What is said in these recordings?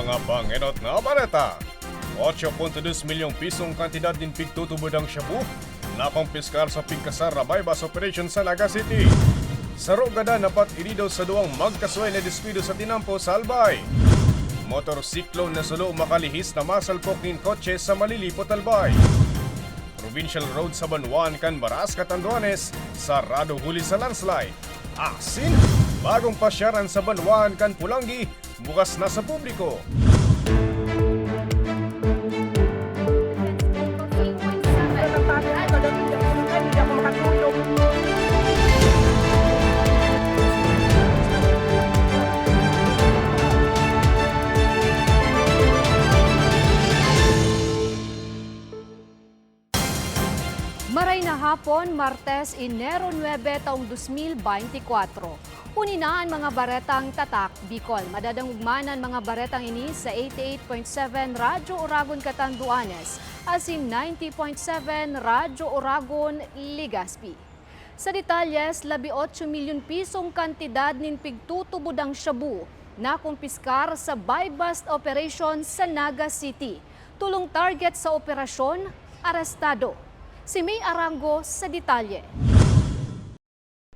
mga bangenot na bareta. 8.2 milyong pisong kantidad din pigtutubod ang shabu na kumpiskar sa pigkasar na bypass operation sa Naga City. Sa Rogada napat irido sa duwang magkasuway na despido sa tinampo sa Albay. Motorsiklo na sulo makalihis na masalpok nin kotse sa Malilipot Albay. Provincial Road sa Banwan kan Baras Catanduanes, sarado huli sa landslide. Asin, bagong pasyaran sa Banwan kan Pulangi, bukas na sa publiko. Maray na hapon, Martes, Enero 9, taong 2024. Uninaan mga baretang tatak, Bicol. Madadangugmanan mga baretang ini sa 88.7 Radyo Oragon Catanduanes, asin 90.7 Radyo Oragon Ligaspi. Sa detalyes, 18 milyon pisong kantidad nin pigtutubod ang shabu na kumpiskar sa buy-bust operation sa Naga City. Tulong target sa operasyon, arestado. Si May Arango sa detalye.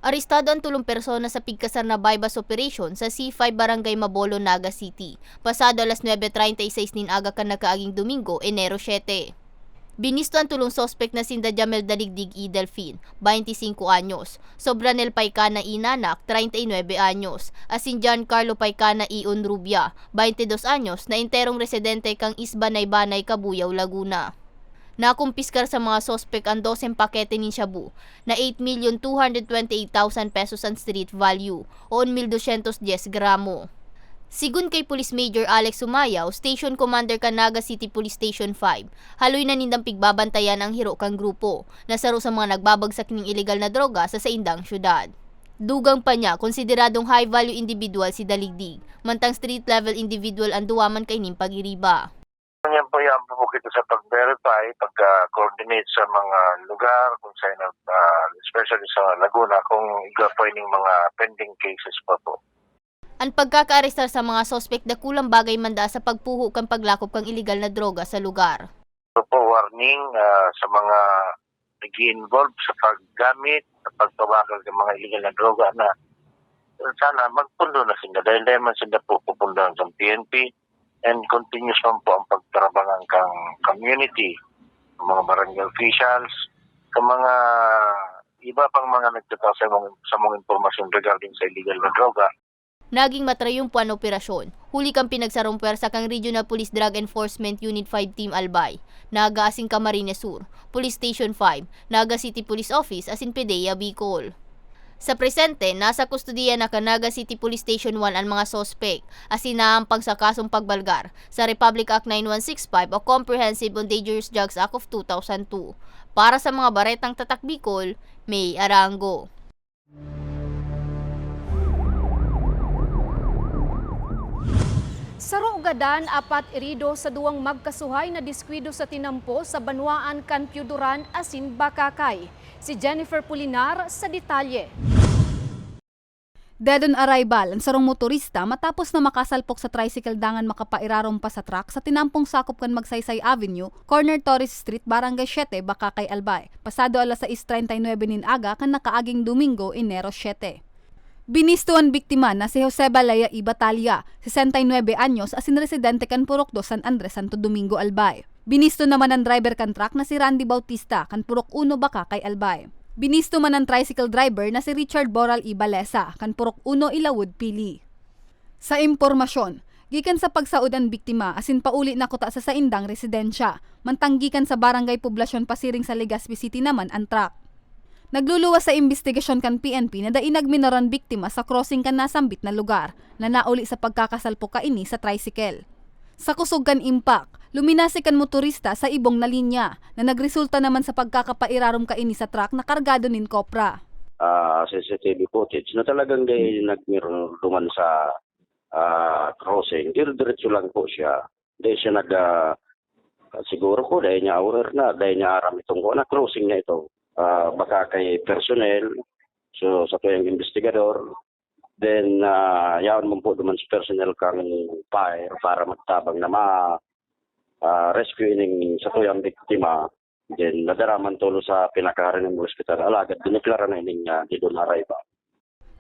Arestado ang tulong persona sa pigkasar na bypass operation sa C5 Barangay Mabolo, Naga City. Pasado alas 9.36 nin aga ka nakaaging Domingo, Enero 7. Binisto ang tulong sospek na sinda Jamel Daligdig E. Delfin, 25 anyos, Sobranel Paikana E. Nanak, 39 anyos, asin Giancarlo Paikana E. Unrubia, 22 anyos, na interong residente kang Isbanay-Banay, Kabuyaw, Laguna. Nakumpiskar sa mga sospek ang 12 pakete ni Shabu na 8,228,000 pesos ang street value o 1,210 gramo. Sigun kay Police Major Alex Sumayaw, Station Commander Canaga City Police Station 5, haloy na nindang pigbabantayan ang hiro kang grupo na saro sa mga nagbabagsak ng illegal na droga sa saindang syudad. Dugang pa niya, konsideradong high-value individual si Daligdig, mantang street-level individual ang duwaman kay ning pagiriba. Yan po yan po kita sa pag-verify, pag-coordinate sa mga lugar, kung saan, uh, especially sa Laguna, kung yung mga pending cases pa po. Ang pagkakaarestar sa mga sospek na kulang bagay manda sa pagpuho kang paglakop kang illegal na droga sa lugar. So po, warning ah, sa mga nag-involve sa paggamit, sa pagpabakal ng mga illegal na droga na sana magpundo na sila dahil naman sila po pupundahan sa PNP and continuous man po ang pagtrabangan kang community, mga barangay officials, sa mga iba pang mga nagtataw sa mga, sa mga informasyon regarding sa illegal na droga. Naging matrayumpuan operasyon. Huli kang pinagsarong pwersa kang Regional Police Drug Enforcement Unit 5 Team Albay, Naga Asing Camarines Sur, Police Station 5, Naga City Police Office asin PDEA Bicol. Sa presente, nasa kustudiya na Canaga City Police Station 1 ang mga sospek asin naampang sa kasong pagbalgar sa Republic Act 9165 o Comprehensive on Dangerous Drugs Act of 2002. Para sa mga baretang tatak Bicol, May Arango. Sa Rogadan, apat irido sa duwang magkasuhay na diskwido sa tinampo sa Banwaan, Kanpyuduran, Asin, Bakakay. Si Jennifer Pulinar sa detalye. Dead on arrival ang sarong motorista matapos na makasalpok sa tricycle dangan makapairarong pa sa truck sa tinampong sakop kan Magsaysay Avenue, corner Torres Street, Barangay 7, Bakakay, Albay. Pasado alas 6.39 nin aga kan nakaaging Domingo, Enero 7. Binisto ang biktima na si Jose Balaya I. Batalia, 69 anyos, asin residente kan Purok 2 San Andres, Santo Domingo, Albay. Binisto naman ang driver kan truck na si Randy Bautista, kan Purok 1 Bakakay, Albay. Binisto man ang tricycle driver na si Richard Boral I. Balesa, kan Purok 1 Ilawod, Pili. Sa impormasyon, gikan sa pagsaod ang biktima asin pauli na kuta sa saindang residensya, mantanggikan sa barangay poblasyon pasiring sa Legazpi City naman ang truck. Nagluluwas sa investigasyon kan PNP na dainag minoran biktima sa crossing kan nasambit na lugar na nauli sa pagkakasalpo ka ini sa tricycle. Sa kusog kan impact, luminasi kan motorista sa ibong na linya na nagresulta naman sa pagkakapairarom ka ini sa truck na kargado nin kopra. ah, CCTV footage na talagang gay nagmiron duman sa ah, crossing. Dire-diretso lang po siya. Dahil siya nag ah, siguro ko dahil niya aware na dahil niya aram itong na crossing na ito. Ah, baka kay personnel so sa tuyang investigador Then, uh, yaon mo po duman si personnel kang fire para magtabang na ma ah, rescue ining sa tuyang biktima. Then, nadaraman tulo sa pinakaharan ng hospital. Alagad, dineklara na ining uh, di doon arrival.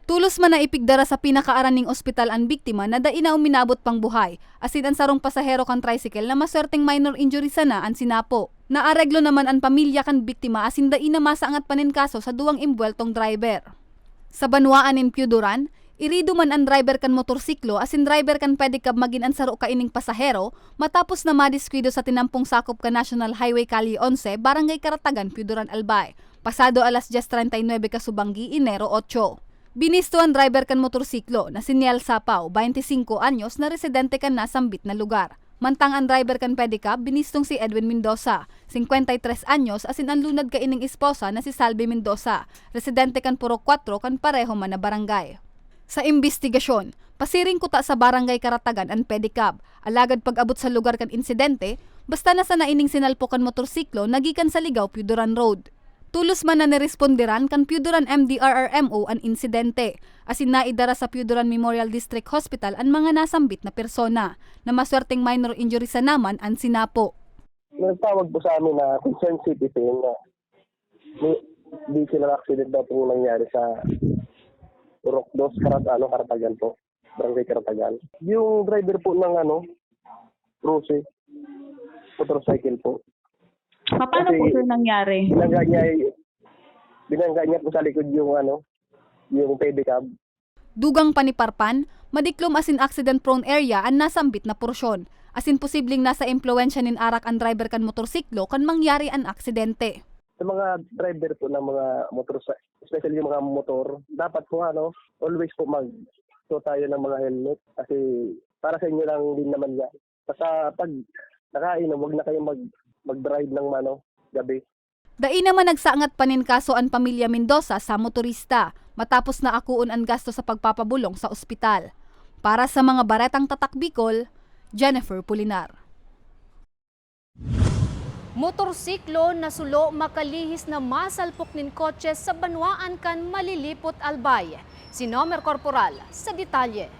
Tulos man na ipigdara sa pinakaaran ning ospital ang biktima na dai na uminabot pang buhay. Asin ang sarong pasahero kan tricycle na maswerteng minor injury sana ang sinapo. Naareglo naman ang pamilya kan biktima asin dai na masaangat panin kaso sa duwang imbweltong driver. Sa banwaan in Piuduran, irido man ang driver kan motorsiklo asin driver kan pedicab magin ang saro ka ining pasahero matapos na madiskwido sa tinampong sakop ka National Highway Kali 11, Barangay Karatagan, Piuduran, Albay. Pasado alas 10.39 kasubanggi, Enero 8. Binisto ang driver kan motorsiklo na si Niel Sapao, 25 anyos na residente kan nasambit na lugar. Mantang ang driver kan pedicab, binistong si Edwin Mendoza, 53 anyos asin ang lunad ka ining esposa na si Salvi Mendoza, residente kan Purok 4 kan pareho man na barangay. Sa imbestigasyon, pasiring kuta sa barangay Karatagan ang pedicab, alagad pag-abot sa lugar kan insidente, basta na sa naining sinalpokan motorsiklo nagikan sa Ligaw Piuduran Road. Tulos man na niresponderan kan Piuduran MDRRMO ang insidente. Asin naidara sa Piuduran Memorial District Hospital ang mga nasambit na persona na maswerteng minor injury sa naman ang sinapo. nagtawag po sa amin na concerned citizen na may vehicle accident daw nangyari sa Urok Dos, Karat, ano, Karatagan po. Barangay Karatagan. Yung driver po ng ano, Rose, motorcycle po. Paano po Kasi- sir nangyari? Binangga niya, binangga niya po sa likod yung ano, yung pedicab. Dugang paniparpan, madiklom asin accident prone area ang nasambit na porsyon. Asin posibleng nasa impluensya nin arak ang driver kan motorsiklo kan mangyari ang aksidente. Sa mga driver po ng mga motor, especially yung mga motor, dapat po ano, always po mag so tayo ng mga helmet kasi para sa inyo lang din naman yan. Basta pag nakainom, wag na kayong mag, mag-drive ng ano, gabi. Dai naman nagsaangat panin kaso ang pamilya Mendoza sa motorista matapos na akuon ang gasto sa pagpapabulong sa ospital. Para sa mga baretang tatak Bicol, Jennifer Pulinar. Motorsiklo na sulo makalihis na masalpok nin kotse sa banwaan kan malilipot albay. Si Nomer Corporal sa detalye.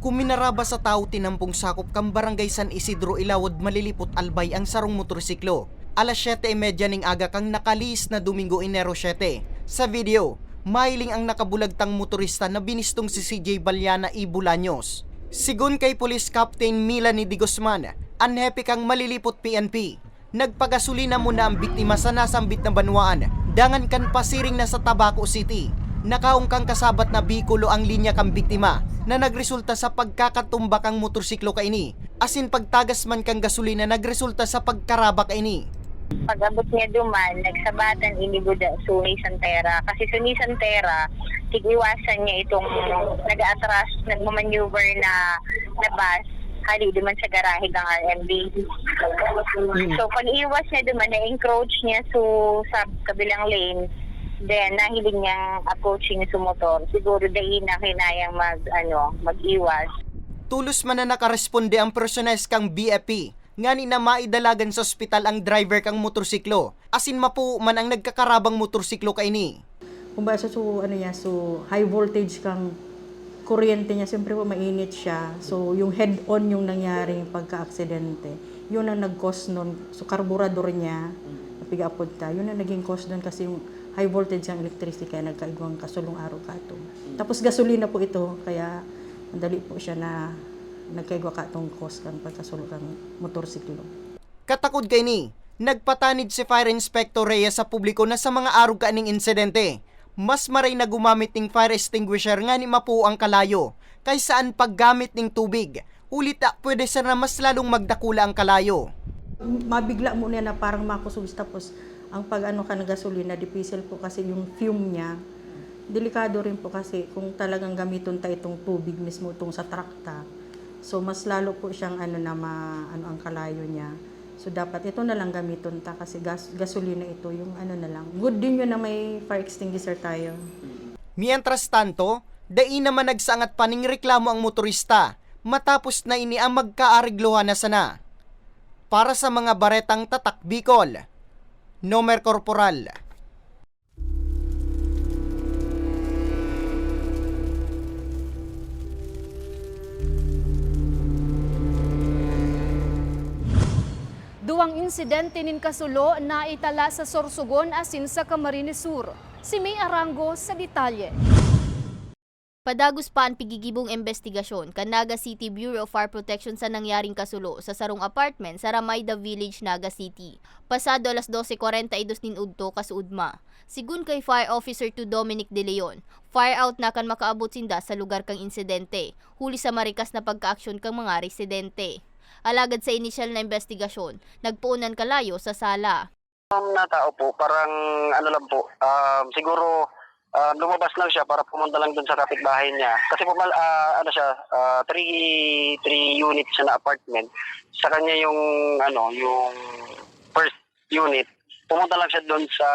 Kuminaraba sa tao tinampong sakop kang barangay San Isidro Ilawod malilipot albay ang sarong motorsiklo. Alas 7.30 ning aga kang nakalis na Domingo Enero 7. Sa video, mailing ang nakabulagtang motorista na binistong si CJ Balyana E. Sigun kay Police Captain Milani Di Guzman, unhappy kang malilipot PNP. Nagpagasolina muna ang biktima sa nasambit na banwaan, dangan kan pasiring na sa Tabaco City. Nakaong kang kasabat na bikulo ang linya kang biktima na nagresulta sa pagkakatumba kang motorsiklo kaini. Asin pagtagas man kang gasolina nagresulta sa pagkaraba kaini. Pag-abot niya duman, nagsabatan inigo da Suni Santera. Kasi Suni Santera, tigiwasan niya itong nag-atras, nagmamaneuver na, na bus hali duman sa garahe ng RMB. So pag iwas niya duman, na-encroach niya so, sa kabilang lane, then nahiling niyang approaching sa motor. Siguro dahil na kinayang mag, ano, mag-iwas. Tulos man na nakaresponde ang persones kang BFP ngani na maidalagan sa ospital ang driver kang motorsiklo. Asin mapu man ang nagkakarabang motorsiklo kaini. Kung ba sa so, ano niya, so high voltage kang kuryente niya, siyempre po mainit siya. So yung head-on yung nangyari pagka-aksidente. Yun ang nag-cause nun. So karburador niya, napiga-apod ta. Yun ang naging cause nun kasi yung high voltage ang electricity kaya nagkaigwang kasulong araw kato. Tapos gasolina po ito, kaya madali po siya na nagkaigwa katong cause kang pagkasulong kang motorsiklo. Katakod kay ni, nagpatanid si Fire Inspector Reyes sa publiko na sa mga arog kaaning insidente. Mas maray na gumamit ng fire extinguisher nga ni mapu ang kalayo, kaysa ang paggamit ng tubig. Ulit ah, pwede sa na mas lalong magdakula ang kalayo. mabigla mo niya na parang makusubs tapos ang pag ano ka ng gasolina diesel po kasi yung fume niya delikado rin po kasi kung talagang gamiton ta itong tubig mismo itong sa trakta so mas lalo po siyang ano na ma, ano ang kalayo niya so dapat ito na lang gamiton ta kasi gas, gasolina ito yung ano na lang good din yun na may fire extinguisher tayo Mientras tanto, dai naman nagsangat pa ning reklamo ang motorista matapos na ini ang magkaarigluhan na sana. Para sa mga baretang tatak Bicol, Nomer Corporal. Dalawang insidente nin kasulo na itala sa Sorsogon asin sa Camarines Sur. Si May Arango sa detalye. Padagos pa ang pigigibong investigasyon kan Naga City Bureau of Fire Protection sa nangyaring kasulo sa sarong apartment sa Ramayda Village, Naga City. Pasado alas 12.42 nin udto kasuudma. Sigun kay Fire Officer 2 Dominic De Leon, fire out na kan makaabot sinda sa lugar kang insidente, huli sa marikas na pagkaaksyon kang mga residente. Alagad sa inisyal na investigasyon, nagpuunan kalayo sa sala. Ang na tao po, parang ano lang po, um, siguro um, lumabas lang siya para pumunta lang dun sa kapitbahay niya. Kasi po, ah, ano siya, ah, three, three units siya na apartment. Sa kanya yung, ano, yung first unit, pumunta lang siya dun sa,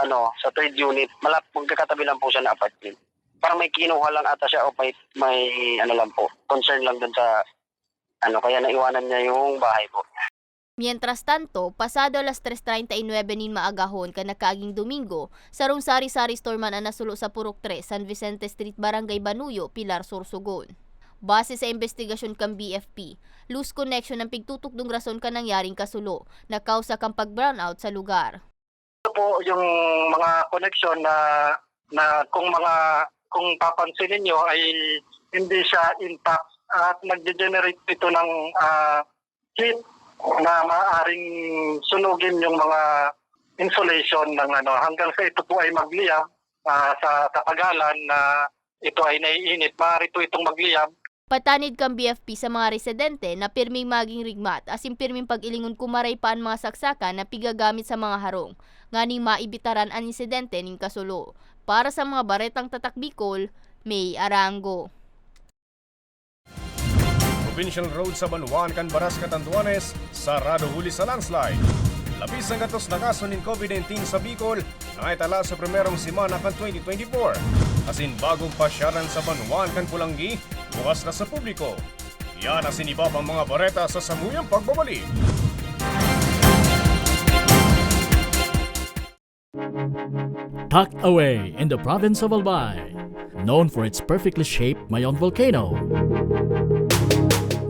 ano, sa third unit. Malap, magkakatabi lang po siya na apartment. Parang may kinuha lang ata siya o may, may, ano lang po, concern lang dun sa, ano, kaya naiwanan niya yung bahay po. Mientras tanto, pasado alas 3.39 nin maagahon ka nakaaging Domingo, sarong sari-sari store man ang nasulo sa Purok 3, San Vicente Street, Barangay Banuyo, Pilar, Sorsogon. Base sa investigasyon kang BFP, loose connection ang pigtutok dung rason ka nangyaring kasulo, na kausa kang pag-brownout sa lugar. Ito po yung mga connection na na kung mga kung papansinin niyo ay hindi siya intact at nag-generate ito ng ah, heat na maaaring sunugin yung mga insulation ng ano hanggang sa ito po ay magliyab ah, sa tapagalan na ito ay naiinit maaari po itong magliyab Patanid kang BFP sa mga residente na pirming maging rigmat asin pirming pag-ilingon kumaray pa ang mga saksakan na pigagamit sa mga harong, nganing maibitaran ang insidente ning kasulo. Para sa mga baretang tatak Bicol, May Arango. Provincial Road sa Banuan kan Baras Catanduanes, sarado huli sa landslide. Labis ang gatos na kaso ng COVID-19 sa Bicol na itala sa primerong simana kan 2024. Asin bagong pasyaran sa Banuan kan Pulanggi, bukas na sa publiko. Yan ang sinibab ang mga bareta sa samuyang pagbabalik. tucked away in the province of Albay, known for its perfectly shaped Mayon volcano.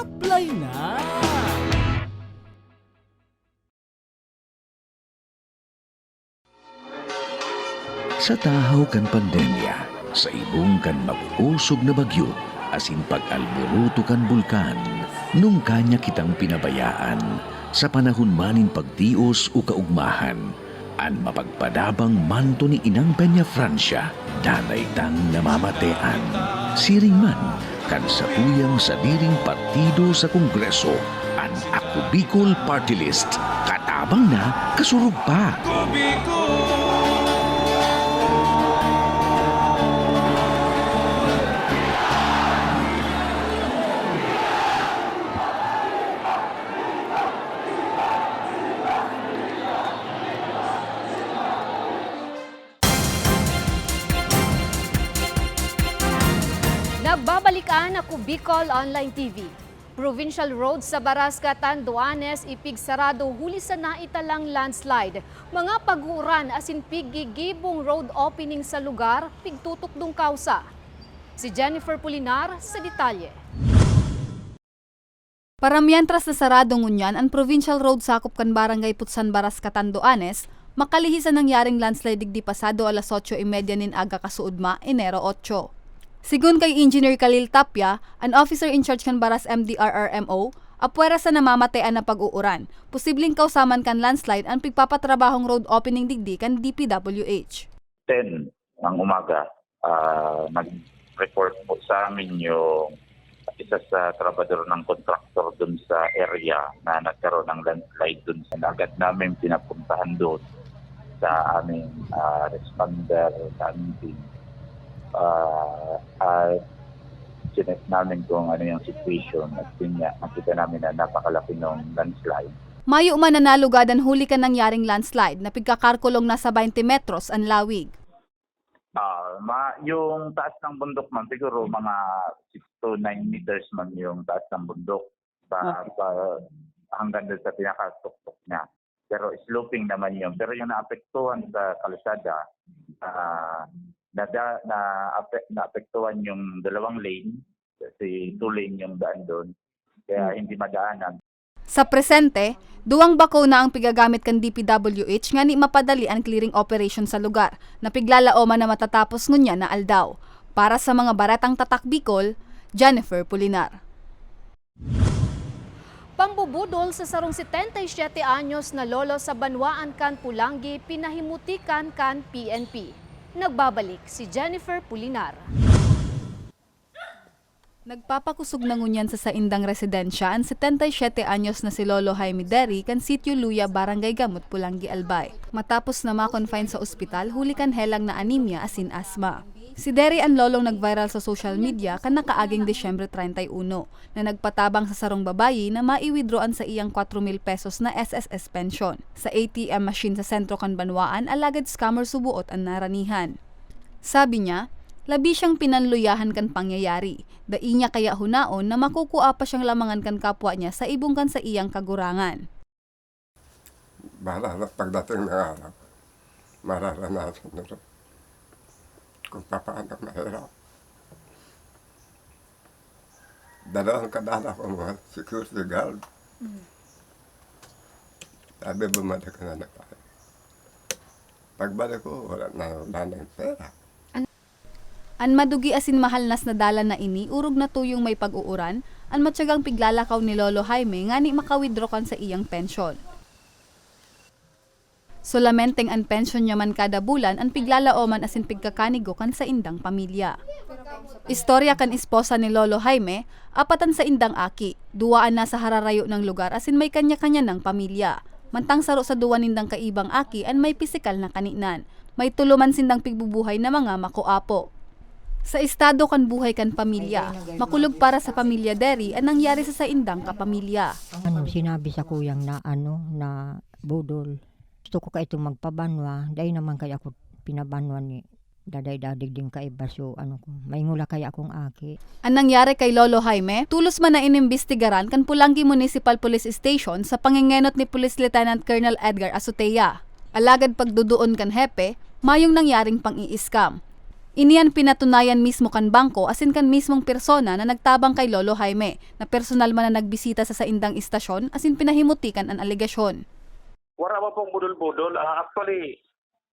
Apply na! Sa tahaw kan pandemya, sa ibong kan mag-usog na bagyo, asin pag-alburuto kan bulkan, nung kanya kitang pinabayaan, sa panahon manin pagtios o kaugmahan, an mapagpadabang manto ni Inang Peña Francia, danay tang namamatean. Siring man, kan sa tuyang sa diring partido sa Kongreso, an Ako Bicol Party List, katabang na kasurug pa. Nagbabalikan Bicol Online TV. Provincial road sa Barascatan, Duanes, ipigsarado huli sa naitalang landslide. Mga pag-uuran asin pigigibong road opening sa lugar, pigtutukdong kausa. Si Jennifer Pulinar sa detalye. Para mientras na saradong ngunyan ang provincial road sakop kan barangay Putsan Baras Catanduanes, makalihis ang nangyaring landslide digdi pasado alas 8.30 nin aga kasuudma, Enero 8. Sigun kay Engineer Khalil Tapia, an officer in charge kan Baras MDRRMO, apwera sa namamatean na pag-uuran. Posibleng kausaman kan landslide ang pigpapatrabahong road opening digdi kan DPWH. 10 ng umaga, ah, nag-report po sa amin yung isa sa trabador ng contractor dun sa area na nagkaroon ng landslide dun sa agad namin pinapuntahan doon sa aming ah, responder sa aming team. Ah, at sinek namin kung ano yung situation at yun nga, nakita namin na napakalaki ng landslide. Mayo man nanalugadan huli ka nangyaring landslide na pigkakarkulong nasa 20 metros ang lawig. Ah, ma yung taas ng bundok man siguro mga 6 to 9 meters man yung taas ng bundok pa, pa hanggang doon sa pinakatuktok niya. Pero sloping naman yun. Pero yung naapektuhan sa kalsada, ah na, na, ape- naapektuhan yung dalawang lane, kasi two lane yung daan doon. Kaya hindi madaanan. Sa presente, duwang bako na ang pigagamit kan DPWH nga ni mapadali ang clearing operation sa lugar na piglalaoman na matatapos ngunya na aldaw. Para sa mga baratang tatak Bicol, Jennifer Pulinar. Pambubudol sa sarong 77 anyos na lolo sa Banwaan kan Pulangi, pinahimutikan kan PNP. Nagbabalik si Jennifer Pulinar. Nagpapakusog na ngunyan sa saindang residensya ang 77 anyos na si Lolo Jaime Derry kan Sitio Luya, Barangay Gamot, Pulangi, Albay. Matapos na ma-confine sa ospital, huli kan helang na anemia asin asma. Si Derry ang lolong nag-viral sa social media kan nakaaging Desyembre 31 na nagpatabang sa sarong babayi na mai-withdrawan sa iyang 4,000 pesos na SSS pension. Sa ATM machine sa sentro kan Banwaan, alagad scammer subuot ang naranihan. Sabi niya, labi siyang pinanluyahan kan pangyayari. Dai niya kaya hunaon na makukuha pa siyang lamangan kan kapwa niya sa ibong kan sa iyang kagurangan. bahala na pagdating ng araw. Mararanasan nila kung paano mahirap. Dalawang kadala ko mga security guard. Sabi bumalik ka na na kayo. Pagbalik ko, wala na, wala na yung pera. An madugi asin mahal nas nadala na ini, urog na tuyong may pag-uuran, an matyagang piglalakaw ni Lolo Jaime nga ni makawithdraw kan sa iyang pensyon. Solamenteng an pensyon niya man kada bulan an piglalaoman asin pigkakanigo kan sa indang pamilya. Istorya kan esposa ni Lolo Jaime, apatan sa indang aki, duwaan na sa hararayo ng lugar asin may kanya-kanya ng pamilya. Mantang saro sa duwa nindang kaibang aki an may pisikal na kaninan. May tuluman sindang pigbubuhay na mga makuapo. Sa estado kan buhay kan pamilya, makulog para sa pamilya Derry ang nangyari sa saindang kapamilya. ano sinabi sa kuyang na ano na budol gusto ko ka itong magpabanwa dahil naman kaya ako pinabanwa ni daday dadig din kaiba so ano ko maingula kaya akong aki Ang nangyari kay Lolo Jaime, tulos man na inimbestigaran kan Pulangi Municipal Police Station sa pangingenot ni Police Lieutenant Colonel Edgar Azutea. Alagad pagduduon kan hepe, mayong nangyaring pang-i-scam. Iniyan pinatunayan mismo kan bangko asin kan mismong persona na nagtabang kay Lolo Jaime na personal man na nagbisita sa saindang istasyon asin pinahimutikan ang aligasyon. Wala pa pong budol-budol. Ah, actually,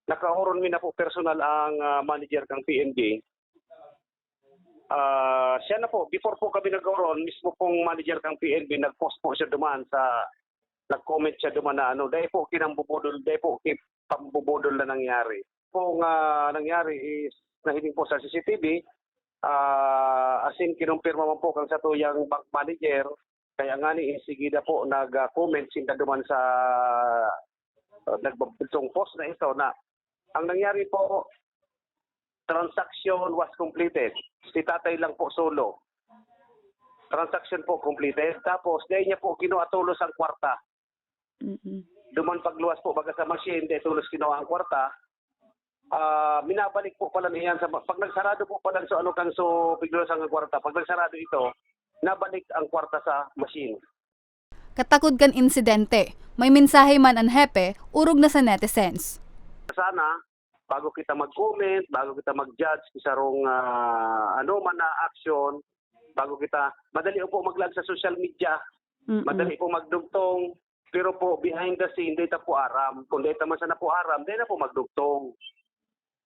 nakahuron mi na po personal ang ah, manager ng PNB. Ah, siya na po, before po kami nagkaroon, mismo pong manager ng PNB, nag-post po siya duman sa, nag-comment siya duman na ano, dahil po kinambubudol, dahil po pambubudol na nangyari. Po nga nangyari is, nahiling po sa CCTV, ah as in, kinumpirma man po kang sa tuyang bank manager, kaya nga ni Insigida po nag-comment sinta duman sa uh, nagbabitong post na ito na ang nangyari po transaction was completed. Si tatay lang po solo. Transaction po completed. Tapos dahil niya po kinuha tulos ang kwarta. Duman pagluwas po baga sa machine, dahil tulos kinuha ang kwarta. Ah, minabalik po pala niyan sa pag nagsarado po pala so ano kan so pigluwas ang kwarta. Pag nagsarado ito, nabalik ang kwarta sa machine. Katakod kan insidente, may mensahe man ang hepe, urog na sa netizens. Sana, bago kita mag-comment, bago kita mag-judge sa rong ah, ano man na action, bago kita, madali po maglag sa social media, madali po magdugtong, pero po behind the scene, data po aram. Kung data man sana po aram, data po magdugtong.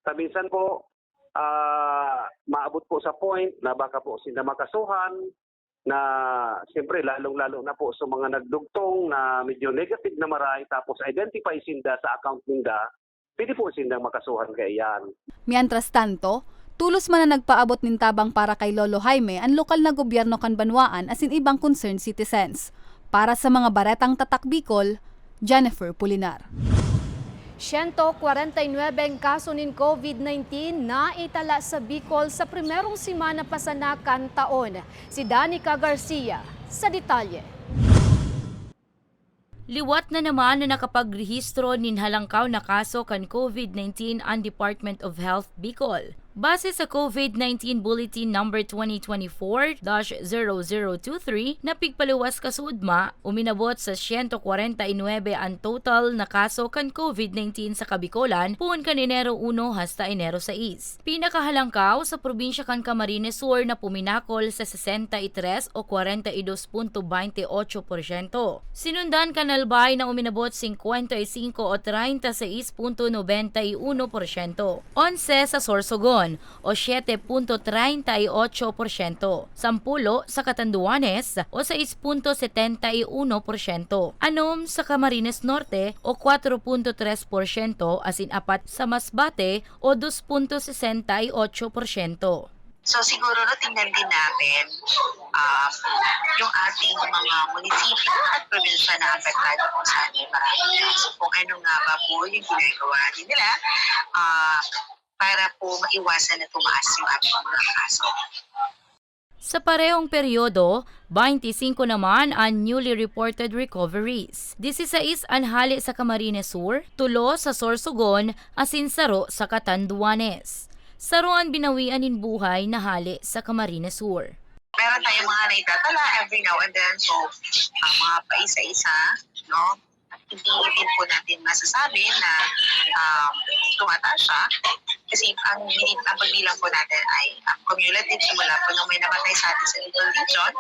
Sa minsan po, ah, maabot po sa point na baka po sila makasuhan, na siyempre lalong-lalo na po sa mga nagdugtong na medyo negative na maray tapos identify sinda sa account ninda, pwede po sindang makasuhan kay yan. Mientras tanto, tulos man na nagpaabot nin tabang para kay Lolo Jaime ang lokal na gobyerno kan Banwaan as in ibang concerned citizens. Para sa mga baretang tatak Bicol, Jennifer Pulinar. 149 kaso ng COVID-19 na itala sa Bicol sa primerong simana pa sa nakan taon. Si Danica Garcia sa detalye. Liwat na naman na nakapagrehistro nin halangkaw na kaso kan COVID-19 ang Department of Health Bicol. Base sa COVID-19 Bulletin Number 2024-0023 na pigpaluwas kasudma, uminabot sa 149 ang total na kaso kan COVID-19 sa Kabicolan puon kan Enero 1 hasta Enero 6. Pinakahalangkaw sa probinsya kan Camarines Sur na puminakol sa 63 o 42.28%. Sinundan kan Albay na uminabot 55 o 36.91%. 11 sa Sorsogon o 7.38%, 10 sa Catanduanes o 6.71%, anom sa Camarines Norte o 4.3% asin apat sa Masbate o 2.68%. So siguro no, tingnan din natin um, yung ating mga munisipyo at probinsya na apektado kung saan may maraming kaso. Kung ano nga ba po yung ginagawa nila ah, para po maiwasan na tumaas yung ating mga kaso. Sa parehong peryodo, 25 naman ang newly reported recoveries. 16 ang hali sa Camarines Sur, tulo sa Sorsogon, asin saro sa Catanduanes. Saro ang binawian in buhay na hali sa Camarines Sur. Meron tayong mga naitatala every now and then. So, ah, mga paisa-isa, no? Hindi po natin masasabi na um, tumataas siya. Kasi ang, ang pagbilang po natin ay um, cumulative simula po nung may namatay sa atin sa Little Region,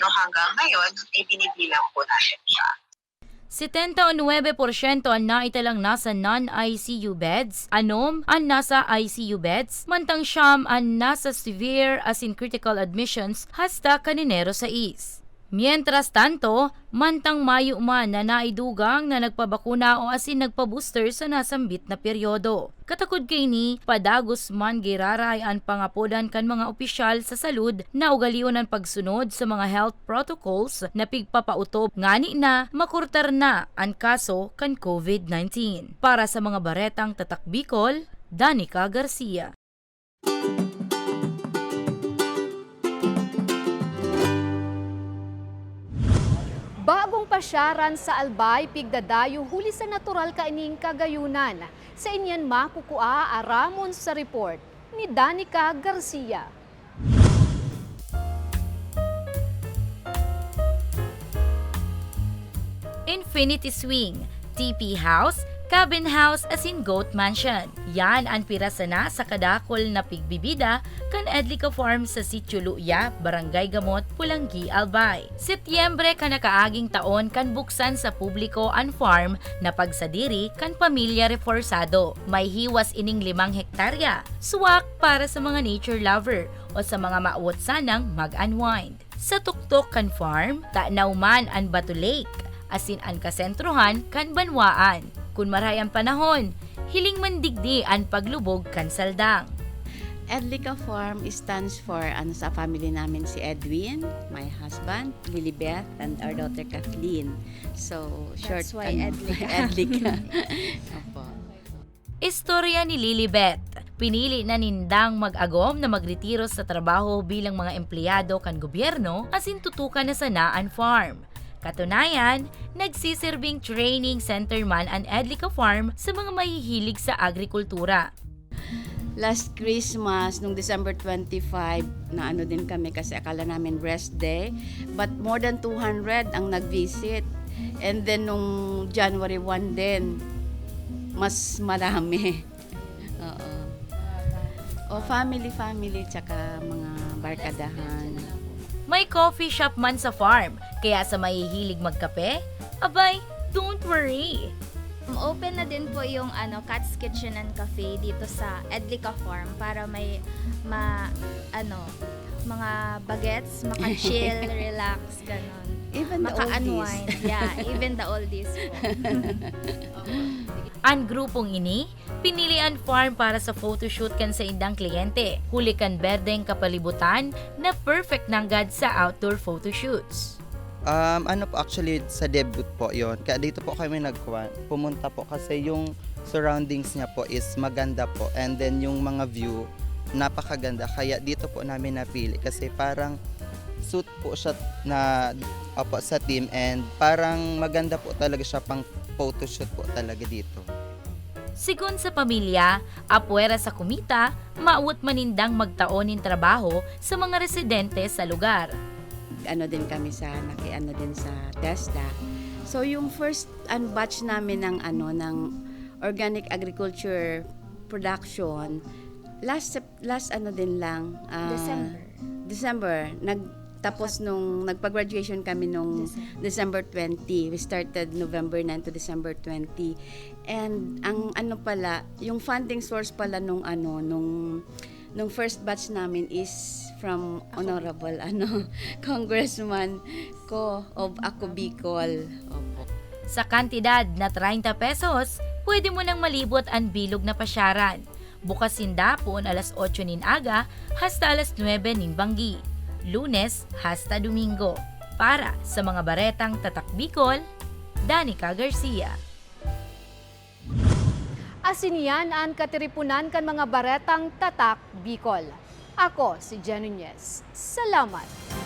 no, hanggang ngayon, ay binibilang po natin siya. 79% ang naitalang nasa non-ICU beds, anom ang nasa ICU beds, mantang siyam ang nasa severe as in critical admissions hasta kaninero sa is. Mientras tanto, mantang mayo man na naidugang na nagpabakuna o asin nagpabooster sa nasambit na peryodo. Katakod kay ni, padagos man giraray ang pangapodan kan mga opisyal sa salud na ugalion ang pagsunod sa mga health protocols na pigpapautob ngani na makurtar na ang kaso kan COVID-19. Para sa mga baretang tatak Bicol, Danica Garcia. Bagong pasyaran sa Albay, pigdadayo huli sa natural kaining kagayunan. Sa inyan makukua aramon sa report ni Danica Garcia. Infinity Swing, TP House, Cabin House as in Goat Mansion. Yan ang pirasa na sa kadakol na pigbibida kan Edlica Farm sa Sitio Luya, Barangay Gamot, Pulanggi, Albay. Setyembre ka nakaaging taon kan buksan sa publiko ang farm na pagsadiri kan pamilya reforzado. May hiwas ining limang hektarya. Swak para sa mga nature lover o sa mga maawot sanang mag-unwind. Sa tuktok kan farm, tanaw man ang Bato Lake, asin ang kasentruhan kan banwaan. Kung maray ang panahon, hiling mandigdi ang paglubog kan saldang. Edlica Farm stands for ano sa family namin si Edwin, my husband, Lilibeth, and our daughter Kathleen. So, short That's why ano, Edlica. Edlica. Opo. Istorya ni Lilibet. Pinili na nindang mag-agom na magretiro sa trabaho bilang mga empleyado kan gobyerno asin tutukan na sana ang farm. Katunayan, nagsiserving training center man ang Edlica Farm sa mga mahihilig sa agrikultura. last Christmas, nung December 25, na ano din kami kasi akala namin rest day. But more than 200 ang nag-visit. And then nung January 1 din, mas marami. Oo. O family, family, tsaka mga barkadahan. May coffee shop man sa farm, kaya sa mahihilig magkape, abay, don't worry. Open na din po yung ano Cat's Kitchen and Cafe dito sa Edlica Farm para may ma ano mga bagets, maka-chill, relax, ganon. Even the Maka-unwind. oldies. Yeah, even the oldies po. Ang grupong ini, pinilian farm para sa photoshoot kan sa indang kliyente. Huli kan berdeng kapalibutan na perfect nanggad sa outdoor photoshoots. Um, ano po, actually, sa debut po yon Kaya dito po kami nagkuha. Pumunta po kasi yung surroundings niya po is maganda po. And then yung mga view, napakaganda. Kaya dito po namin napili kasi parang suit po siya na opo, sa team and parang maganda po talaga siya pang photoshoot po talaga dito. Sigun sa pamilya, apwera sa kumita, maawat manindang magtaonin trabaho sa mga residente sa lugar. Ano din kami sa naki ano din sa TESDA. So yung first un batch namin ng ano ng organic agriculture production last last ano din lang ah, December. December nag tapos nung nagpa-graduation kami nung December 20. We started November 9 to December 20. And ang ano pala, yung funding source pala nung ano nung nung first batch namin is from honorable ano congressman ko of Ako. Opo. Sa kantidad na 30 pesos, pwede mo nang malibot ang bilog na pasyaran. Bukas sindapon alas 8 nin aga hasta alas 9 nin banggi. Lunes hasta Domingo. Para sa mga baretang tatak Bicol, Danica Garcia. Asinian ang katiripunan kan mga baretang tatak Bicol. Ako si Jen Nunez. Salamat!